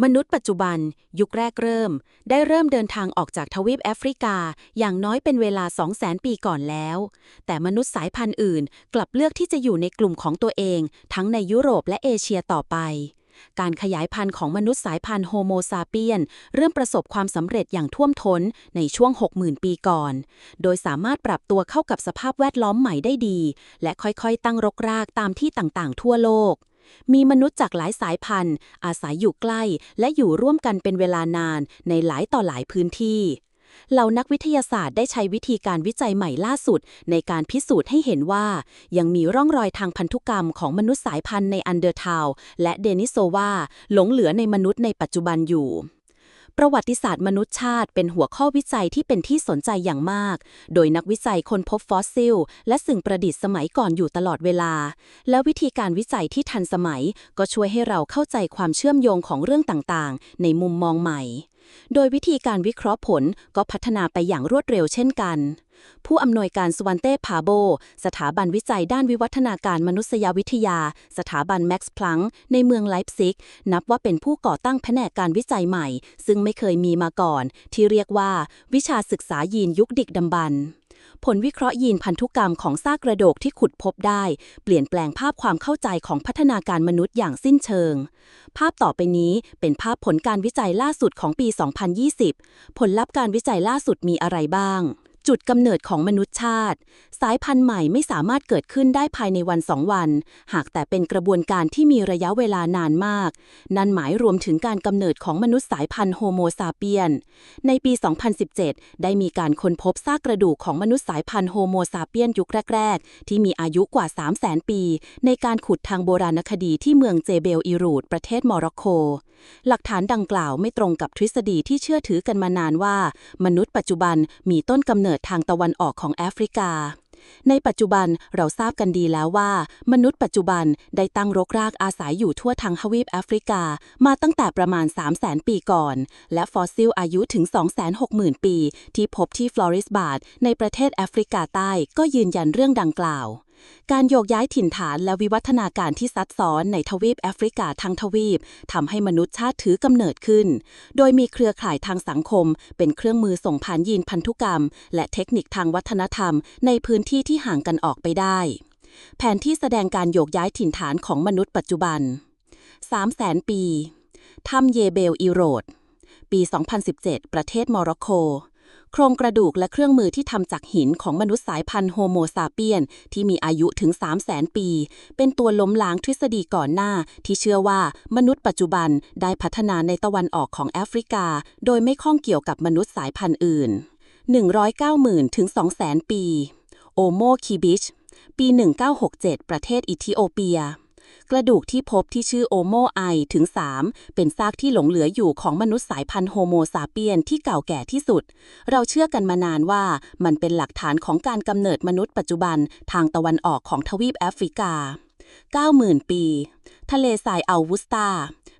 มนุษย์ปัจจุบัน ยุคแรกเริ่ม ได้เริ่มเดินทางออกจากทวีปแอฟริกา อย่างน้อยเป็นเวลา 200,000 ปีก่อนแล้ว แต่มนุษย์สายพันธุ์อื่น กลับเลือกที่จะอยู่ในกลุ่มของตัวเอง ทั้งในยุโรปและเอเชียต่อไป การขยายพันธุ์ของมนุษย์สายพันธุ์โฮโมซาเปียน เริ่มประสบความสำเร็จอย่างท่วมท้นในช่วง 60,000 ปีก่อน โดยสามารถปรับตัวเข้ากับสภาพแวดล้อมใหม่ได้ดี และค่อยๆ ตั้งรกรากตามที่ต่างๆ ทั่วโลก มีมนุษย์จากหลายสายพันธุ์ อาศัยอยู่ใกล้และอยู่ร่วมกันเป็นเวลานานในหลายต่อหลายพื้นที่ เหล่านักวิทยาศาสตร์ได้ใช้วิธีการวิจัยใหม่ล่าสุด ในการพิสูจน์ให้เห็นว่า ยังมีร่องรอยทางพันธุกรรมของมนุษย์สายพันธุ์ในอันเดอร์ทาวและเดนิโซวาหลงเหลือในมนุษย์ในปัจจุบันอยู่ ประวัติศาสตร์มนุษยชาติเป็นหัวข้อวิจัยที่เป็นที่สนใจอย่างมาก โดยนักวิจัยค้นพบฟอสซิล และสิ่งประดิษฐ์สมัยก่อนอยู่ตลอดเวลา และวิธีการวิจัยที่ทันสมัย ก็ช่วยให้เราเข้าใจความเชื่อมโยงของเรื่องต่างๆ ในมุมมองใหม่ โดยวิธีการวิเคราะห์ผลก็พัฒนาไปอย่างรวดเร็วเช่นกัน ผู้อำนวยการสวันเต้พาโบ สถาบันวิจัยด้านวิวัฒนาการมนุษยวิทยา สถาบันแม็กซ์พลังในเมืองไลป์ซิก นับว่าเป็นผู้ก่อตั้งแผนกการวิจัยใหม่ ซึ่งไม่เคยมีมาก่อน ที่เรียกว่า วิชาศึกษายีนยุคดึกดำบรรพ์ ผลวิเคราะห์ยีนพันธุกรรมของซากกระโดกที่ขุดพบได้ เปลี่ยนแปลงภาพความเข้าใจของพัฒนาการมนุษย์อย่างสิ้นเชิง ภาพต่อไปนี้เป็นภาพผลการวิจัยล่าสุดของปี 2020 ผลลัพธ์การวิจัยล่าสุดมีอะไรบ้าง จุดกำเนิดของมนุษยชาติ สายพันธุ์ใหม่ไม่สามารถเกิดขึ้นได้ภายในวันสองวัน หากแต่เป็นกระบวนการที่มีระยะเวลานานมาก นั่นหมายรวมถึงการกำเนิดของมนุษย์สายพันธุ์โฮโมซาเปียน ในปี 2017 ได้มีการค้นพบซากกระดูกของมนุษย์สายพันธุ์โฮโมซาเปียนยุคแรก ๆ ที่มีอายุกว่า 300,000 ปี ในการขุดทางโบราณคดีที่เมืองเจเบลอีรูดประเทศโมร็อกโก หลักฐานดังกล่าวไม่ตรงกับทฤษฎีที่เชื่อถือกันมานานว่า มนุษย์ปัจจุบันมีต้นกำเนิดทางตะวันออกของแอฟริกา ในปัจจุบันเราทราบกันดีแล้วว่า มนุษย์ปัจจุบันได้ตั้งรกรากอาศัยอยู่ทั่วทั้งทวีปแอฟริกา มาตั้งแต่ประมาณ 300,000ปีก่อน และฟอสซิลอายุถึง 260,000 ปี ที่พบที่ฟลอริสบาดในประเทศแอฟริกาใต้ก็ยืนยันเรื่องดังกล่าว การโยกย้ายถิ่นฐานและวิวัฒนาการที่ซับซ้อนในทวีปแอฟริกาทั้งทวีปทำให้มนุษย์ชาติถือกำเนิดขึ้น โดยมีเครือข่ายทางสังคม เป็นเครื่องมือส่งผ่านยีนพันธุกรรม และเทคนิคทางวัฒนธรรม ในพื้นที่ที่ห่างกันออกไปได้ แผนที่แสดงการโยกย้ายถิ่นฐานของมนุษย์ปัจจุบัน300,000 ปีถ้ำเยเบลอีโรด ปี 2017 ประเทศโมร็อกโก โครงกระดูกและเครื่องมือที่ทำจากหินของมนุษย์สายพันธุ์โฮโมซาเปียน ที่มีอายุถึง 300,000ปี เป็นตัวล้มล้างทฤษฎีก่อนหน้า ที่เชื่อว่ามนุษย์ปัจจุบันได้พัฒนาในตะวันออกของแอฟริกา โดยไม่ข้องเกี่ยวกับมนุษย์สายพันธุ์อื่น 190,000ถึง200,000 ปี โอโมคิบิช ปี 1967 ประเทศอิธิโอเปีย กระดูกที่พบที่ชื่อโอโมไอถึง 3 เป็นซากที่หลงเหลืออยู่ของมนุษย์สายพันธุ์โฮโมซาเปียนที่เก่าแก่ที่สุด เราเชื่อกันมานานว่ามันเป็นหลักฐานของการกำเนิดมนุษย์ปัจจุบันทางตะวันออกของทวีปแอฟริกา 90,000 ปี ทะเลทรายอัลวุสตา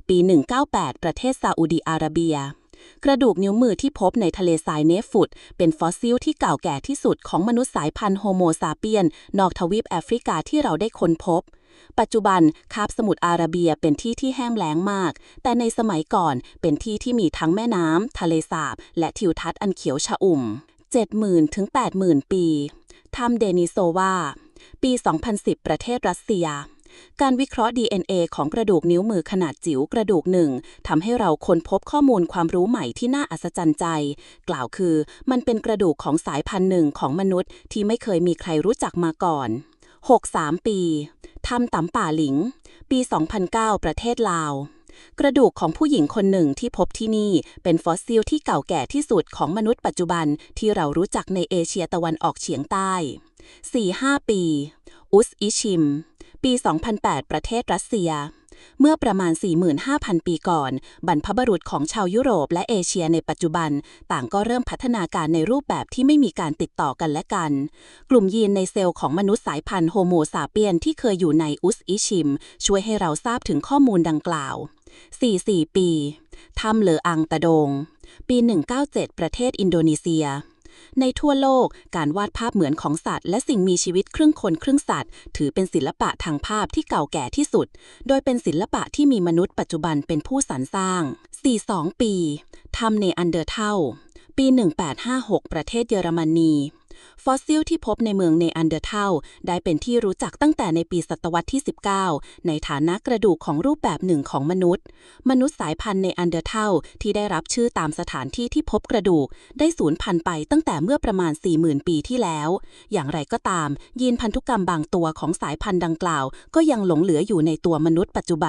ปี 198 ประเทศซาอุดีอาระเบีย กระดูกนิ้วมือที่พบในทะเลทรายเนฟุตเป็นฟอสซิลที่เก่าแก่ที่สุดของมนุษย์สายพันธุ์โฮโมซาเปียน นอกทวีปแอฟริกาที่เราได้ค้นพบปัจจุบันคาบสมุทรอาระเบียเป็นที่ที่แห้งแล้งมาก แต่ในสมัยก่อนเป็นที่ที่มีทั้งแม่น้ำ ทะเลสาบ และทิวทัศน์อันเขียวชอุ่ม 70,000 ถึง 80,000 ปีถ้ำเดนิโซวา ปี 2010 ประเทศรัสเซีย การวิเคราะห์ DNA ของกระดูกนิ้วมือขนาดจิ๋วกระดูกหนึ่งทำให้เราค้นพบข้อมูลความรู้ใหม่ที่น่าอัศจรรย์ใจ กล่าวคือมันเป็นกระดูกของสายพันธุ์หนึ่งของมนุษย์ที่ไม่เคยมีใครรู้จักมาก่อน 63 ปีถ้ำตำป่าหลิง ปี 2009 ประเทศลาวกระดูกของผู้หญิงคนหนึ่งที่พบที่นี่ เป็นฟอสซิลที่เก่าแก่ที่สุดของมนุษย์ปัจจุบันที่เรารู้จักในเอเชียตะวันออกเฉียงใต้ 4-5 ปี อุสอิชิม ปี 2008 ประเทศรัสเซีย เมื่อประมาณ 45,000 ปีก่อน บรรพบุรุษของชาวยุโรปและเอเชียในปัจจุบัน ต่างก็เริ่มพัฒนาการในรูปแบบที่ไม่มีการติดต่อกันและกัน กลุ่มยีนในเซลล์ของมนุษย์สายพันธุ์โฮโมซาเปียนที่เคยอยู่ในอุสอิชิม ช่วยให้เราทราบถึงข้อมูลดังกล่าว 44 ปี ถ้ำเลออังตะดง ปี 197 ประเทศอินโดนีเซีย ในทั่วโลกการวาดภาพเหมือนของสัตว์ และสิ่งมีชีวิตครึ่งคนครึ่งสัตว์ ถือเป็นศิลปะทางภาพที่เก่าแก่ที่สุด โดยเป็นศิลปะที่มีมนุษย์ปัจจุบันเป็นผู้สรรสร้าง 42 ปีทำในอันเดอร์เทลปี 1856 ประเทศเยอรมนี ฟอสซิลที่พบในเมืองเนอันเดอร์เทลได้เป็นที่รู้จักตั้งแต่ในปีศตวรรษที่ 19 ในฐานะกระดูกของรูปแบบหนึ่งของมนุษย์ มนุษย์สายพันธุ์ในอันเดอร์เทลที่ได้รับชื่อตามสถานที่ที่พบกระดูก ได้สูญพันธุ์ไปตั้งแต่เมื่อประมาณ 40,000 ปีที่แล้ว อย่างไรก็ตาม ยีนพันธุกรรมบางตัวของสายพันธุ์ดังกล่าว ก็ยังหลงเหลืออยู่ในตัวมนุษย์ปัจจุบัน